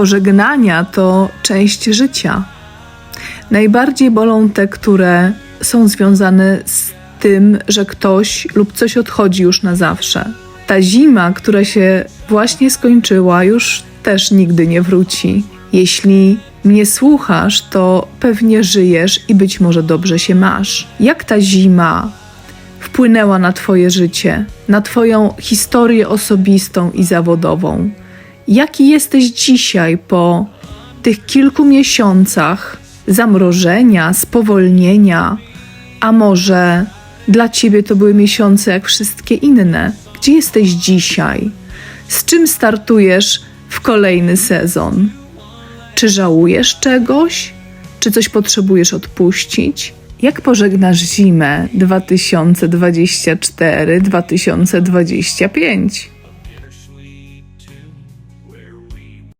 Pożegnania to część życia. Najbardziej bolą te, które są związane z tym, że ktoś lub coś odchodzi już na zawsze. Ta zima, która się właśnie skończyła, już też nigdy nie wróci. Jeśli mnie słuchasz, to pewnie żyjesz i być może dobrze się masz. Jak ta zima wpłynęła na Twoje życie, na Twoją historię osobistą i zawodową? Jaki jesteś dzisiaj po tych kilku miesiącach zamrożenia, spowolnienia, a może dla ciebie to były miesiące jak wszystkie inne? Gdzie jesteś dzisiaj? Z czym startujesz w kolejny sezon? Czy żałujesz czegoś? Czy coś potrzebujesz odpuścić? Jak pożegnasz zimę 2024-2025?